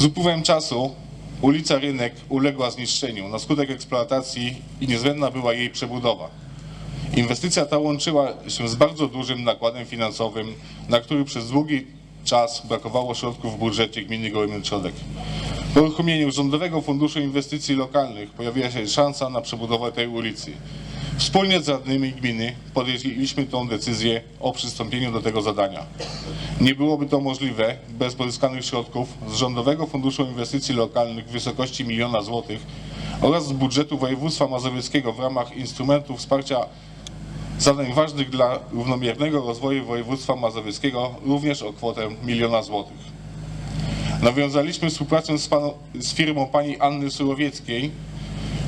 Z upływem czasu ulica Rynek uległa zniszczeniu na skutek eksploatacji i niezbędna była jej przebudowa. Inwestycja ta łączyła się z bardzo dużym nakładem finansowym, na który przez długi czas brakowało środków w budżecie gminy Gołymin Środek. Po uruchomieniu Rządowego Funduszu Inwestycji Lokalnych pojawiła się szansa na przebudowę tej ulicy. Wspólnie z radnymi gminy podjęliśmy tą decyzję o przystąpieniu do tego zadania. Nie byłoby to możliwe bez pozyskanych środków z Rządowego Funduszu Inwestycji Lokalnych w wysokości miliona złotych oraz z budżetu województwa mazowieckiego w ramach instrumentu wsparcia zadań ważnych dla równomiernego rozwoju województwa mazowieckiego również o kwotę miliona złotych. Nawiązaliśmy współpracę z, panu, z firmą pani Anny Surowieckiej,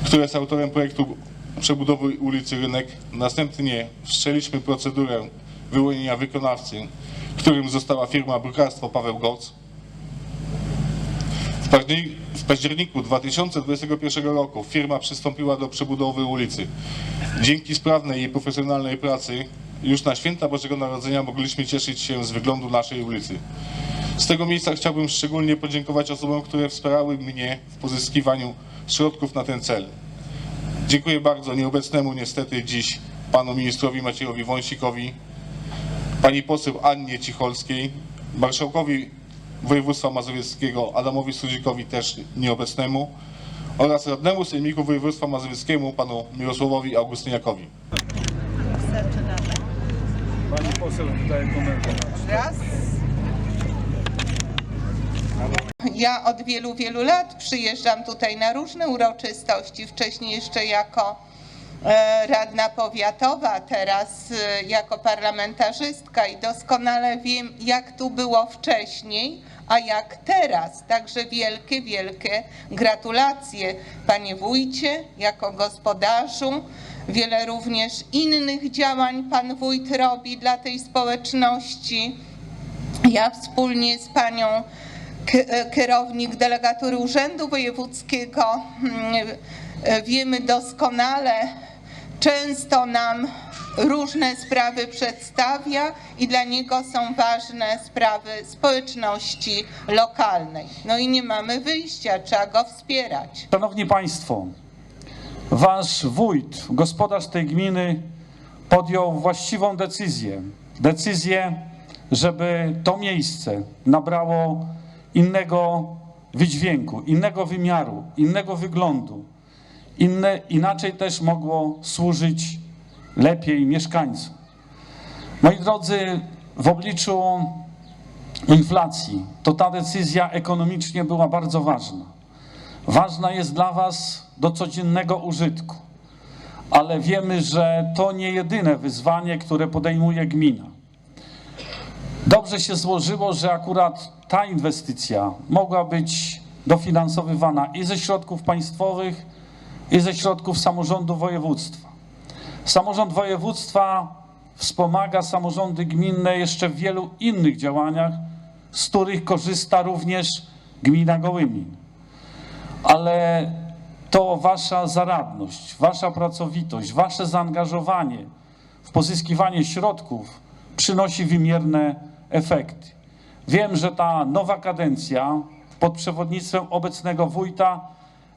która jest autorem projektu przebudowy ulicy Rynek. Następnie wszczęliśmy procedurę wyłonienia wykonawcy, którym została firma Brukarstwo Paweł Goc. W październi- W październiku 2021 roku firma przystąpiła do przebudowy ulicy. Dzięki sprawnej i profesjonalnej pracy już na święta Bożego Narodzenia mogliśmy cieszyć się z wyglądu naszej ulicy. Z tego miejsca chciałbym szczególnie podziękować osobom, które wspierały mnie w pozyskiwaniu środków na ten cel. Dziękuję bardzo nieobecnemu niestety dziś panu ministrowi Maciejowi Wąsikowi, pani poseł Annie Cicholskiej, marszałkowi województwa mazowieckiego Adamowi Sudzikowi też nieobecnemu oraz radnemu sejmiku województwa mazowieckiemu panu Mirosławowi Augustyniakowi. Pani poseł wydaje komentarz. Raz. Ja od wielu, wielu lat przyjeżdżam tutaj na różne uroczystości. Wcześniej jeszcze jako e, radna powiatowa, teraz e, jako parlamentarzystka i doskonale wiem, jak tu było wcześniej, a jak teraz. Także wielkie, wielkie gratulacje panie wójcie, jako gospodarzu. Wiele również innych działań pan wójt robi dla tej społeczności. Ja wspólnie z panią kierownik delegatury Urzędu Wojewódzkiego mm, e, wiemy doskonale, często nam różne sprawy przedstawia i dla niego są ważne sprawy społeczności lokalnej. No i nie mamy wyjścia, trzeba go wspierać. Szanowni Państwo, Wasz wójt, gospodarz tej gminy podjął właściwą decyzję. Decyzję, żeby to miejsce nabrało innego wydźwięku, innego wymiaru, innego wyglądu. Inne, inaczej też mogło służyć lepiej mieszkańcom. Moi drodzy, w obliczu inflacji to ta decyzja ekonomicznie była bardzo ważna. Ważna jest dla Was do codziennego użytku, ale wiemy, że to nie jedyne wyzwanie, które podejmuje gmina. Dobrze się złożyło, że akurat ta inwestycja mogła być dofinansowywana i ze środków państwowych, i ze środków samorządu województwa. Samorząd województwa wspomaga samorządy gminne jeszcze w wielu innych działaniach, z których korzysta również gmina Gołymin ale to wasza zaradność, wasza pracowitość, wasze zaangażowanie w pozyskiwanie środków przynosi wymierne efekty. Wiem, że ta nowa kadencja pod przewodnictwem obecnego wójta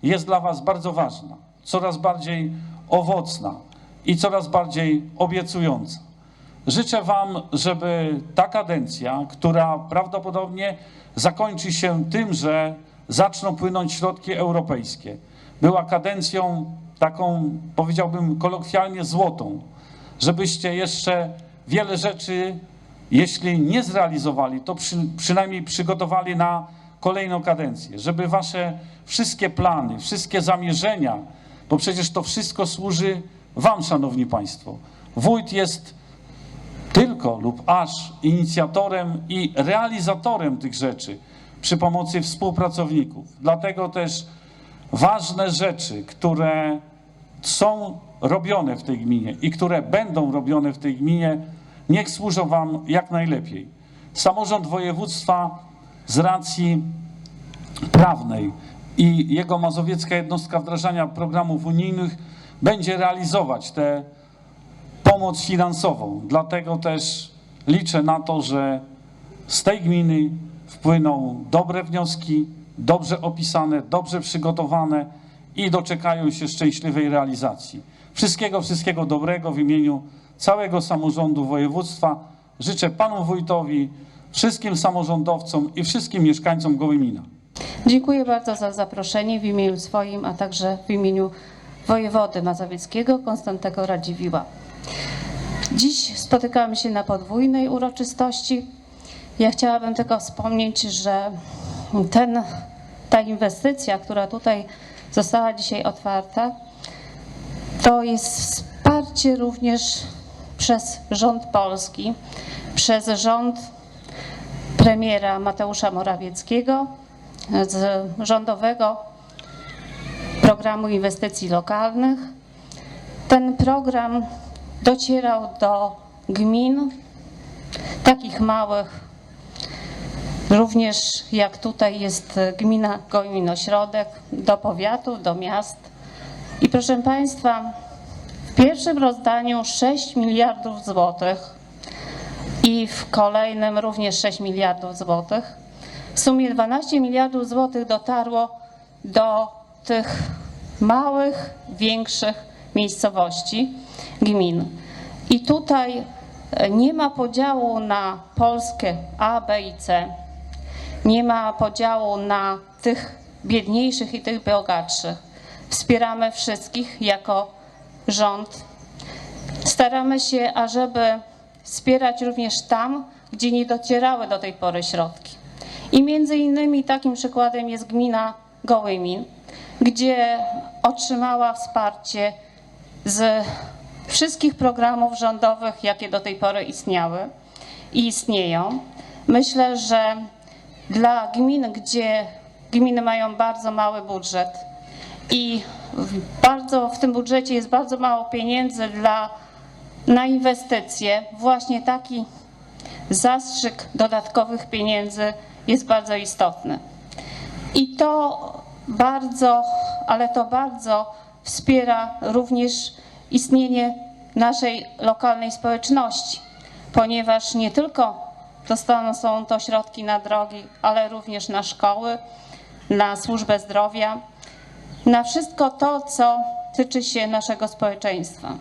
jest dla was bardzo ważna, coraz bardziej owocna i coraz bardziej obiecująca. Życzę Wam, żeby ta kadencja, która prawdopodobnie zakończy się tym, że zaczną płynąć środki europejskie, była kadencją taką, powiedziałbym kolokwialnie, złotą, żebyście jeszcze wiele rzeczy, jeśli nie zrealizowali, to przy, przynajmniej przygotowali na kolejną kadencję, żeby Wasze wszystkie plany, wszystkie zamierzenia, bo przecież to wszystko służy Wam, Szanowni Państwo. Wójt jest tylko lub aż inicjatorem i realizatorem tych rzeczy przy pomocy współpracowników. Dlatego też ważne rzeczy, które są robione w tej gminie i które będą robione w tej gminie, niech służą Wam jak najlepiej. Samorząd województwa z racji prawnej i jego mazowiecka jednostka wdrażania programów unijnych będzie realizować tę pomoc finansową. Dlatego też liczę na to, że z tej gminy wpłyną dobre wnioski, dobrze opisane, dobrze przygotowane i doczekają się szczęśliwej realizacji. Wszystkiego, wszystkiego dobrego w imieniu całego samorządu województwa. Życzę panu wójtowi, wszystkim samorządowcom i wszystkim mieszkańcom Gołymina. Dziękuję bardzo za zaproszenie w imieniu swoim, a także w imieniu wojewody mazowieckiego Konstantego Radziwiła. Dziś spotykamy się na podwójnej uroczystości. Ja chciałabym tylko wspomnieć, że ten, ta inwestycja, która tutaj została dzisiaj otwarta, to jest wsparcie również przez rząd polski, przez rząd premiera Mateusza Morawieckiego z rządowego programu inwestycji lokalnych. Ten program docierał do gmin, takich małych, również jak tutaj jest gmina Gołin Ośrodek, do powiatów, do miast. I proszę Państwa, pierwszym rozdaniu 6 miliardów złotych i w kolejnym również 6 miliardów złotych. W sumie 12 miliardów złotych dotarło do tych małych, większych miejscowości, gmin. I tutaj e, nie ma podziału na Polskę A, B i C. Nie ma podziału na tych biedniejszych i tych bogatszych. Wspieramy wszystkich jako rząd Staramy się, ażeby wspierać również tam, gdzie nie docierały do tej pory środki. I między innymi takim przykładem jest gmina Gołymin, gdzie otrzymała wsparcie z wszystkich programów rządowych, jakie do tej pory istniały i istnieją. Myślę, że dla gmin, gdzie gminy mają bardzo mały budżet i bardzo, w tym budżecie jest bardzo mało pieniędzy dla na inwestycje, właśnie taki zastrzyk dodatkowych pieniędzy jest bardzo istotny. I to bardzo, ale to bardzo wspiera również istnienie naszej lokalnej społeczności, ponieważ nie tylko dostaną są to środki na drogi, ale również na szkoły, na służbę zdrowia, na wszystko to, co tyczy się naszego społeczeństwa.